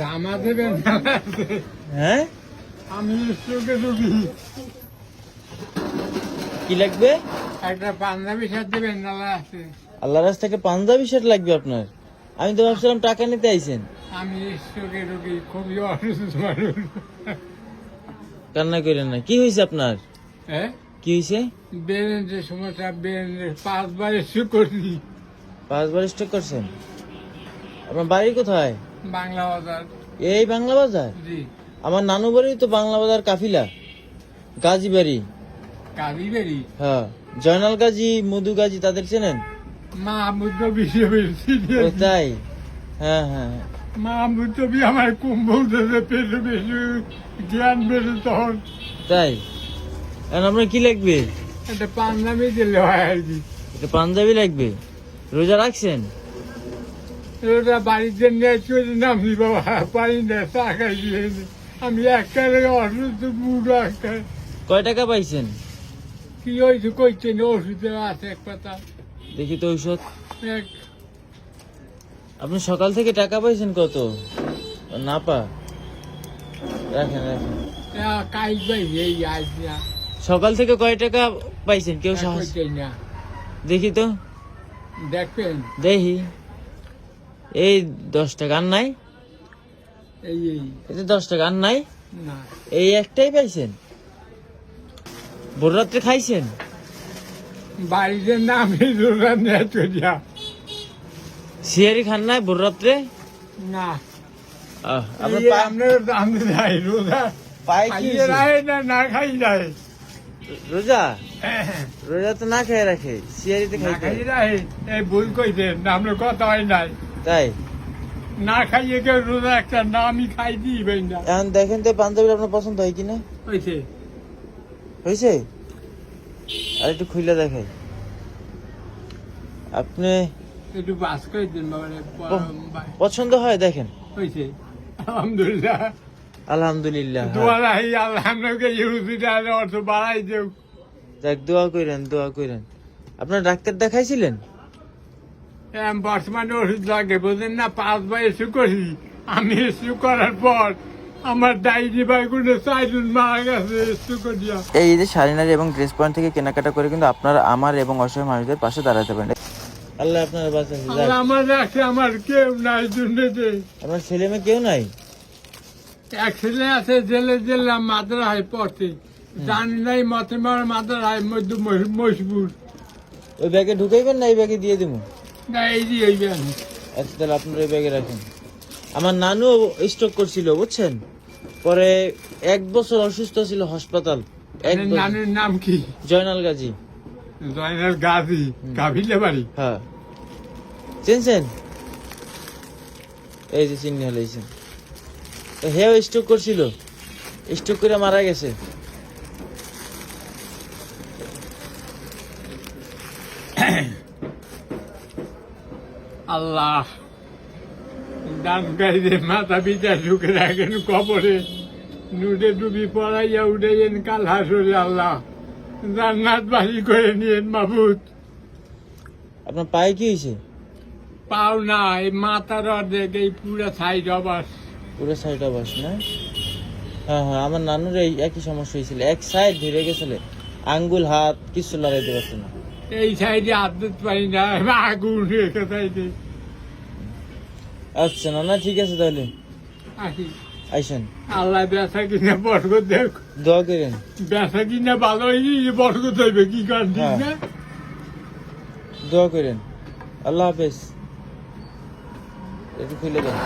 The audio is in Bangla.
জামা দেবেন? হ্যাঁ? আমি স্ট্রোকে রুগী কি লাগবে? একটা পাঞ্জাবি শার্ট দেবেন নালা আছে। আল্লাহ রাস্তা একটা পাঞ্জাবি শার্ট লাগবে আপনার? আমি তো ভাবছিলাম টাকা নিতে আইছেন। আমি স্ট্রোকে রুগী খুবই অসুস্থ মানুষ। কান্না করেন না। কি হয়েছে আপনার? হ্যাঁ কি হয়েছে বেরেন্টের সমস্যা বেরেন্টের পাঁচবার এসে করছি। পাঁচবার স্টক করছেন? আপনার বাড়ি কোথায়? বাংলা বাজার। এই বাংলা বাজার? জি। আমার নানু বাড়ি তো বাংলা বাজার কাফিলা। গাজী বাড়ি কাবিবেরি হ্যাঁ। জয়নাল গাজী মধু গাজী তাদের চেনেন? মা বিশ্ববির ও তাই? হ্যাঁ হ্যাঁ হ্যাঁ। মা বুদ্ধ বি আমার কুম্ভল দেবে পেলে বেশি জ্ঞান বেড়ে তখন। তাই? এখন আপনার কি লাগবে? একটা পাঞ্জাবি দিলে হয় আর কি। একটা পাঞ্জাবি লাগবে। রোজা রাখছেন? ওটা বাড়িতে নিয়ে চলে নামছি বাবা পারি না চা খাইছি আমি একবারে অসুস্থ বুড়ো একটা। কয় টাকা পাইছেন? কি হয়েছে কইছে না ওষুধে আছে এক পাতা। দেখি তো ঔষধ। এক। আপনি সকাল থেকে টাকা পাইছেন কত? না পা। রাখেন রাখেন। কাজ পাইছে এই আজ না। সকাল থেকে কয় টাকা পাইছেন? কেউ সাহস দেখি তো। দেখবেন। দেখি। এই দশ টাকা আর নাই? এই এই। এতে দশ টাকা নাই? না। এই একটাই পাইছেন? ভোর রাত্রে খাইছেন? বাড়িতে নামে সিয়ারি খান নাই ভোর রাত্রে না আপনার রোজা। খাই যায় রোজা? রোজা তো না খেয়ে রাখে সিয়ারিতে খাই এই ভুল কইছে আমরা কথা হয় নাই। তাই? না খাইয়ে কেউ রোজা একটা না আমি খাই দিই ভাই না। এখন দেখেন তো পাঞ্জাবি আপনার পছন্দ হয় কিনা? হয়েছে হয়েছে আর একটু খুলে দেখাই। আপনি একটু বাস করে দিন বাবা পছন্দ হয় দেখেন। হয়েছে আলহামদুলিল্লাহ। আলহামদুলিল্লাহ। দোয়া রাহি আপনাকে ইহুদিটা অর্থ বাড়াই দেব যাক দোয়া করেন দোয়া করেন আপনার ডাক্তার দেখাইছিলেন? বর্তমানে ওষুধ লাগে বুঝলেন না পাঁচ পাঁচবার এসু করি আমি এসু করার পর আমার ডাইনি বাইগুলো চাইজুন মারা গেছে এসু করিয়া। এই যে শাড়িনারি এবং ড্রেস পয়েন্ট থেকে কেনাকাটা করে কিন্তু আপনারা আমার এবং অসহায় মানুষদের পাশে দাঁড়াতে পারেন। আল্লাহ আপনার বাঁচান আমার রাখছে আমার কেউ নাই দুর্নীতি আপনার ছেলে মেয়ে কেউ নাই? এক ছেলে আছে জেলে জেলে মাদ্রা হয় পড়তে জানি নাই মতে মার মাদ্রা হয় মধ্য মজবুর ওই ব্যাগে ঢুকাইবেন না এই ব্যাগে দিয়ে দিব এই এই। আচ্ছা তাহলে আপনার ওই ব্যাগে রাখেন। আমার নানু স্ট্রোক করছিল বুঝছেন? পরে এক বছর অসুস্থ ছিল হাসপাতাল। এক বছর। নাম কি? জয়নাল গাজী। জয়নাল গাজী বাড়ি? হ্যাঁ। চিনছেন? এই যে চিহ্ন হলেছেন হেও স্ট্রোক করছিল। স্ট্রোক করে মারা গেছে। আল্লাহ। দান মাথা পিতা ঢুকে রাখেন কবরে। নুডে ডুবি পড়াইয়া উঠেছেন কাল হাসরে আল্লাহ। জান্নাত বাসি করে নিয়েন মাবুত আপনার পায়ে কি হয়েছে? পাও না এই মাথার অর্ধেক এই পুরো সাইড অবাস পুরো সাইড অবাস না? হ্যাঁ হ্যাঁ আমার নানুর এই একই সমস্যা হয়েছিল। এক সাইড ধরে গেছিল। আঙ্গুল হাত কিছু লড়াইতে পারতো না। এই সাইডে আদত পাই না আগুন রেখে সাইডে। আচ্ছা না না ঠিক আছে তাহলে। আসি। আইসেন। আল্লাহ বেসা কিনা বরকত দেখ। দোয়া করেন। বেসা কিনা ভালো হয়নি বরকত হইবে কি কার ঠিক হ্যাঁ। না? দোয়া করেন। আল্লাহ হাফেজ। একটু খুলে দেন।